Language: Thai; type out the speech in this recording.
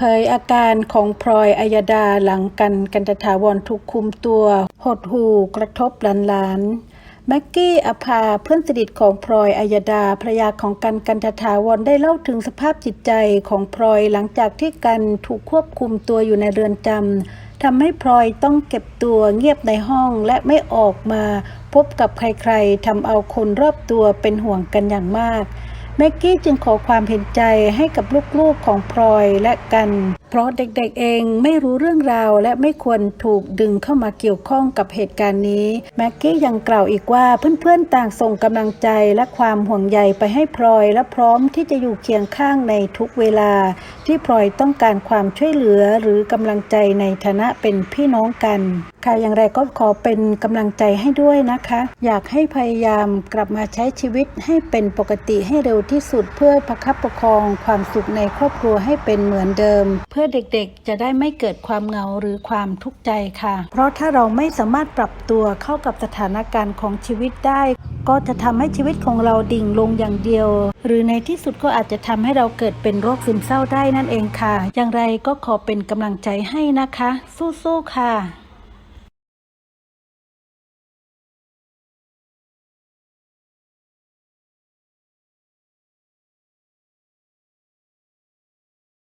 เผยอาการของพลอยอัยดาหลังกันกันตถาวรถูกคุมตัว หดหูกระทบหลานๆแม็กกี้อภาเพื่อนสนิทของพลอยอัยดาภรรยาของกันกันตถาวรได้เล่าถึงสภาพจิตใจของพลอยหลังจากที่กันถูกควบคุมตัวอยู่ในเรือนจำทำให้พลอยต้องเก็บตัวเงียบในห้องและไม่ออกมา พบกับใครๆทำเอาคนรอบตัวเป็นห่วงกันอย่างมาก แม็กกี้จึงขอความเห็นใจให้กับลูกๆของพลอยและกัน ราะเด็กๆเองไม่รู้เรื่องราวและไม่ควรถูกดึงเข้ามาเกี่ยวข้องกับเหตุการณ์นี้แม็กกี้ยังกล่าวอีกว่าเพื่อนๆต่างส่งกำลังใจและความห่วงใยไปให้พลอยและพร้อมที่จะอยู่เคียงข้างในทุกเวลา ที่พลอยต้องการความช่วยเหลือหรือกำลังใจในฐานะเป็นพี่น้องกันค่ะอย่างไรก็ขอเป็นกำลังใจให้ด้วยนะคะ อยากให้พยายามกลับมาใช้ชีวิตให้เป็นปกติให้เร็วที่สุดเพื่อประคับประคองความสุขในครอบครัวให้เป็นเหมือนเดิม เพื่ออเด็กๆ จะได้ไม่เกิดความเหงาหรือความทุกข์ใจค่ะ เพราะถ้าเราไม่สามารถปรับตัวเข้ากับสถานการณ์ของชีวิตได้ ก็จะทำให้ชีวิตของเราดิ่งลงอย่างเดียว หรือในที่สุดก็อาจจะทำให้เราเกิดเป็นโรคซึมเศร้าได้นั่นเองค่ะ อย่างไรก็ขอเป็นกำลังใจให้นะคะ สู้ๆค่ะ